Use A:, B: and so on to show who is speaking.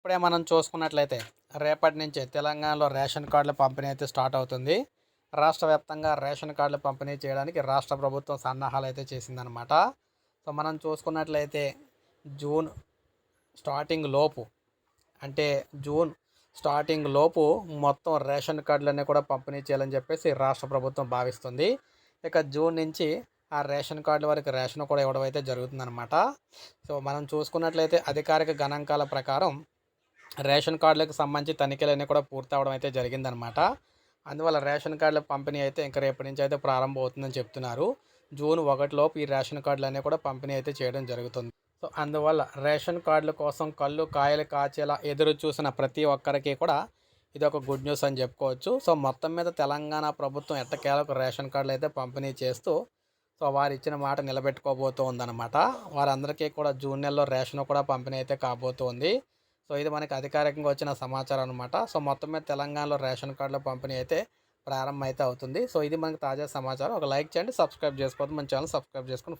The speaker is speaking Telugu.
A: ఇప్పుడే మనం చూసుకున్నట్లయితే రేపటి నుంచి తెలంగాణలో రేషన్ కార్డుల పంపిణీ అయితే స్టార్ట్ అవుతుంది. రాష్ట్ర వ్యాప్తంగా రేషన్ కార్డులు పంపిణీ చేయడానికి రాష్ట్ర ప్రభుత్వం సన్నాహాలు అయితే చేసిందనమాట సో మనం చూసుకున్నట్లయితే జూన్ స్టార్టింగ్ లోపు అంటే జూన్ స్టార్టింగ్ లోపు మొత్తం రేషన్ కార్డులన్నీ కూడా పంపిణీ చేయాలని చెప్పేసి రాష్ట్ర ప్రభుత్వం భావిస్తుంది. ఇక జూన్ నుంచి ఆ రేషన్ కార్డుల వరకు రేషన్ కూడా ఇవ్వడం అయితే జరుగుతుందన్నమాట. సో మనం చూసుకున్నట్లయితే అధికారిక గణాంకాల ప్రకారం రేషన్ కార్డులకు సంబంధించి తనిఖీలన్నీ కూడా పూర్తి అవడం అయితే జరిగిందనమాట అందువల్ల రేషన్ కార్డుల పంపిణీ అయితే ఇంకా రేపటి నుంచి అయితే ప్రారంభం అవుతుందని చెప్తున్నారు. జూన్ ఒకటిలోపు ఈ రేషన్ కార్డులన్నీ కూడా పంపిణీ అయితే చేయడం జరుగుతుంది. సో అందువల్ల రేషన్ కార్డుల కోసం కళ్ళు కాయలు కాచేలా ఎదురు చూసిన ప్రతి ఒక్కరికి కూడా ఇది ఒక గుడ్ న్యూస్ అని చెప్పుకోవచ్చు. సో మొత్తం మీద తెలంగాణ ప్రభుత్వం ఎట్టకేలకు రేషన్ కార్డులు అయితే పంపిణీ చేస్తూ సో వారు ఇచ్చిన మాట నిలబెట్టుకోబోతూ ఉందన్నమాట వారందరికీ కూడా జూన్ నెలలో రేషన్ కూడా పంపిణీ అయితే కాబోతుంది. సో ఇది మనకి అధికారికంగా వచ్చిన సమాచారం అనమాట సో మొత్తం మీద తెలంగాణలో రేషన్ కార్డుల పంపిణీ అయితే ప్రారంభం అయితే అవుతుంది. సో ఇది మనకి తాజా సమాచారం. ఒక లైక్ చేయండి సబ్స్క్రైబ్ చేసుకోవద్దు. మన ఛానల్ సబ్స్క్రైబ్ చేసుకుని